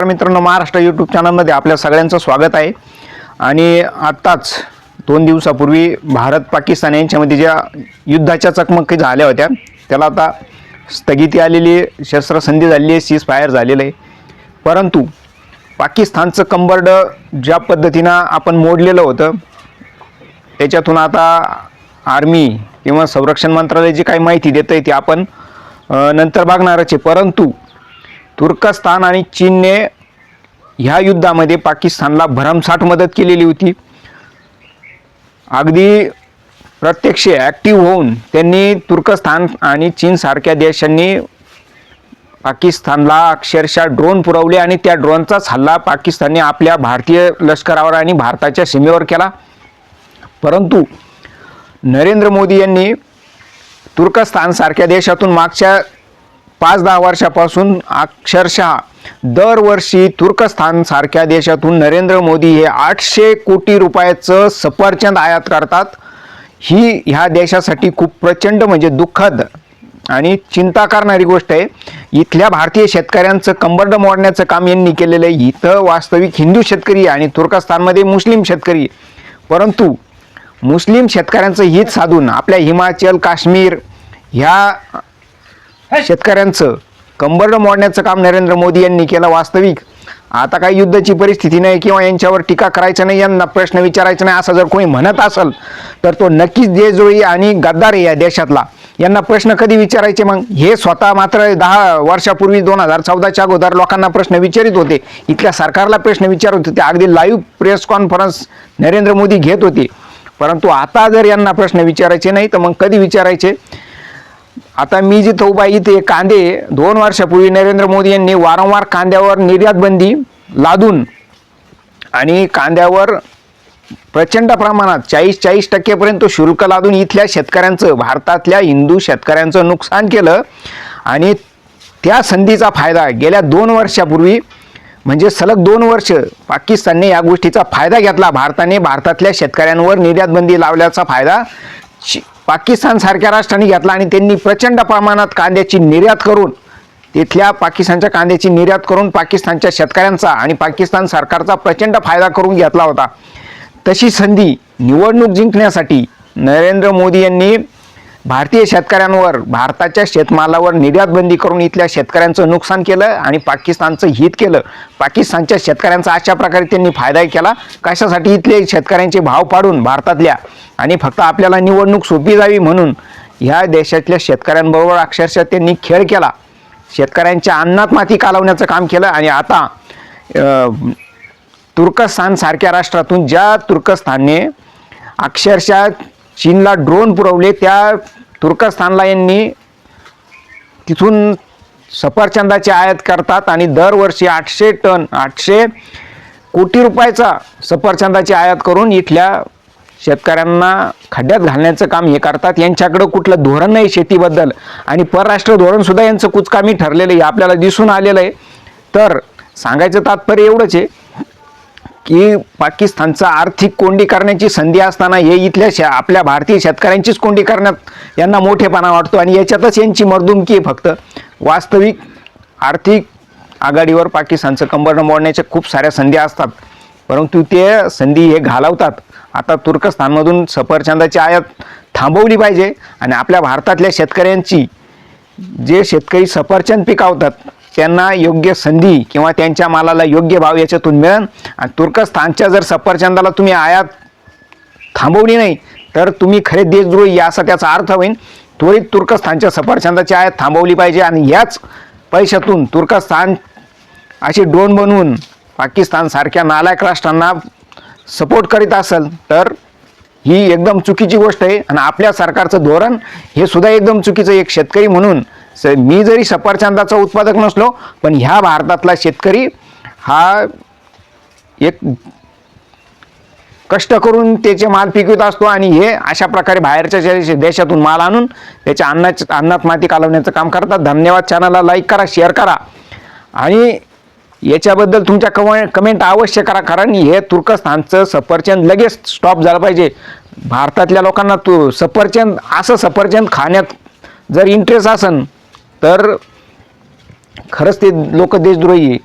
तर मित्रांनो महाराष्ट्र यूट्यूब चॅनलमध्ये आपल्या सगळ्यांचं स्वागत आहे. आणि आत्ताच दोन दिवसापूर्वी भारत पाकिस्तान यांच्यामध्ये ज्या युद्धाच्या चकमकी झाल्या होत्या त्याला आता स्थगिती आलेली आहे शस्त्रसंधी झालेली आहे सीज फायर झालेलं आहे. परंतु पाकिस्तानचं कंबर्ड ज्या पद्धतीनं आपण मोडलेलं होतं त्याच्यातून आता आर्मी किंवा संरक्षण मंत्रालय जी काही माहिती देतं आहे ती आपण नंतर बघणारच आहे. परंतु तुर्कस्तान आणि चीनने ह्या युद्धामध्ये पाकिस्तानला भरमसाठ मदत केलेली होती. अगदी प्रत्यक्ष ॲक्टिव्ह होऊन त्यांनी तुर्कस्तान आणि चीनसारख्या देशांनी पाकिस्तानला अक्षरशः ड्रोन पुरवले आणि त्या ड्रोनचाच हल्ला पाकिस्तानने आपल्या भारतीय लष्करावर आणि भारताच्या सीमेवर केला. परंतु नरेंद्र मोदी यांनी तुर्कस्तानसारख्या देशातून मागच्या पाच दहा वर्षापासून अक्षरशः दरवर्षी तुर्कस्तानसारख्या देशातून नरेंद्र मोदी हे आठशे कोटी रुपयाचं सफरचंद आयात करतात. ही ह्या देशासाठी खूप प्रचंड म्हणजे दुःखद आणि चिंता करणारी गोष्ट आहे. इथल्या भारतीय शेतकऱ्यांचं कंबरड मोडण्याचं काम यांनी केलेलं आहे. इथं वास्तविक हिंदू शेतकरी आणि तुर्कस्तानमध्ये मुस्लिम शेतकरी. परंतु मुस्लिम शेतकऱ्यांचं हित साधून आपल्या हिमाचल काश्मीर ह्या शेतकऱ्यांचं. कंबरडं मोडण्याचं काम नरेंद्र मोदी यांनी केलं वास्तविक. आता काही युद्धाची परिस्थिती नाही किंवा यांच्यावर टीका करायचं नाही यांना प्रश्न विचारायचा नाही असं जर कोणी म्हणत असेल तर तो नक्कीच देजोळी आणि गद्दार आहे या देशातला. यांना प्रश्न कधी विचारायचे मग? हे स्वतः मात्र दहा वर्षापूर्वी दोन हजार चौदाच्या अगोदर लोकांना प्रश्न विचारित होते. इथल्या सरकारला प्रश्न विचारत होते. अगदी live press conference Narendra Modi घेत होते. परंतु आता जर यांना प्रश्न विचारायचे नाही तर मग कधी विचारायचे? आता मी जिथं उभा इथे कांदे दोन वर्षापूर्वी नरेंद्र मोदी यांनी वारंवार कांद्यावर निर्यात बंदी लादून आणि कांद्यावर प्रचंड प्रमाणात चाळीस चाळीस टक्केपर्यंत शुल्क लादून इथल्या शेतकऱ्यांचं भारतातल्या हिंदू शेतकऱ्यांचं नुकसान केलं. आणि त्या संधीचा फायदा गेल्या दोन वर्षापूर्वी म्हणजे सलग दोन वर्ष पाकिस्तानने या गोष्टीचा फायदा घेतला. भारताने भारतातल्या शेतकऱ्यांवर निर्यात बंदी लावल्याचा फायदा पाकिस्तान पाकिस्तानसारख्या राष्ट्राने घेतला आणि त्यांनी प्रचंड प्रमाणात कांद्याची निर्यात करून तिथल्या पाकिस्तानच्या कांद्याची निर्यात करून पाकिस्तानच्या शेतकऱ्यांचा आणि पाकिस्तान सरकारचा प्रचंड फायदा करून घेतला होता. तशी संधी निवडणूक जिंकण्यासाठी नरेंद्र मोदी यांनी भारतीय शेतकऱ्यांवर भारताच्या शेतमालावर निर्यात बंदी करून इथल्या शेतकऱ्यांचं नुकसान केलं आणि पाकिस्तानचं हित केलं. पाकिस्तानच्या शेतकऱ्यांचा अशा प्रकारे त्यांनी फायदा केला. कशासाठी इथले शेतकऱ्यांचे भाव पाडून भारतातल्या आणि फक्त आपल्याला निवडणूक सोपी जावी म्हणून ह्या देशातल्या शेतकऱ्यांबरोबर अक्षरशः त्यांनी खेळ केला. शेतकऱ्यांच्या अन्नात माती कालवण्याचं काम केलं आणि आता तुर्कस्तानसारख्या राष्ट्रातून ज्या तुर्कस्तानने अक्षरशः चीनला ड्रोन पुरवले. त्या तुर्कस्तानला यांनी तिथून सफरचंदाची आयात करतात आणि दरवर्षी आठशे टन आठशे कोटी रुपयाचा सफरचंदाची आयात करून इथल्या शेतकऱ्यांना खड्ड्यात घालण्याचं काम हे करतात. यांच्याकडं कुठलं धोरण नाही शेतीबद्दल. आणि परराष्ट्र धोरणसुद्धा यांचं कुचकामी ठरलेलं आहे आपल्याला दिसून आलेलं आहे. तर सांगायचं तात्पर्य एवढंच आहे की पाकिस्तानचा आर्थिक कोंडी करण्याची संधी असताना हे इथल्या शे आपल्या भारतीय शेतकऱ्यांचीच कोंडी करण्यात यांना मोठेपणा वाटतो आणि याच्यातच यांची मर्दुमकी आहे फक्त. वास्तविक आर्थिक आघाडीवर पाकिस्तानचं कंबर मोडण्याच्या खूप साऱ्या संधी असतात. परंतु ते संधी हे घालवतात. आता तुर्कस्तानमधून सफरचंदाची आयात थांबवली पाहिजे आणि आपल्या भारतातल्या शेतकऱ्यांची जे शेतकरी सफरचंद पिकावतात त्यांना योग्य संधी किंवा त्यांच्या मालाला योग्य भाव याच्यातून मिळेल. आणि तुर्कस्तानच्या जर सफरचंदाला तुम्ही आयात थांबवली नाही तर तुम्ही खरे देशद्रोही असा त्याचा अर्थ होईल त्वरित तुर्कस्तानच्या सफरचंदाची आयात थांबवली पाहिजे आणि याच पैशातून तुर्कस्तान अशी ड्रोन बनवून पाकिस्तानसारख्या नालायक राष्ट्रांना सपोर्ट करीत असेल तर ही एकदम चुकीची गोष्ट आहे. आणि आपल्या सरकारचं धोरण हे सुद्धा एकदम चुकीचं एक शेतकरी म्हणून स मी जरी सफरचंदाचा उत्पादक नसलो पण ह्या भारतातला शेतकरी हा एक कष्ट करून त्याचे माल पिकवत असतो आणि हे अशा प्रकारे बाहेरच्या देशातून माल आणून त्याच्या अन्नाच्या अन्नात माती कालवण्याचं काम करतात. धन्यवाद चॅनलला लाईक करा शेअर करा. आणि याच्याबद्दल तुमच्या कमेंट कमेंट अवश्य करा कारण हे तुर्कस्तानचं सफरचंद लगेच स्टॉप झालं पाहिजे. भारतातल्या लोकांना तू सफरचंद असं सफरचंद खाण्यात जर इंटरेस्ट असन तर खरंच ते लोक देशद्रोही. आहे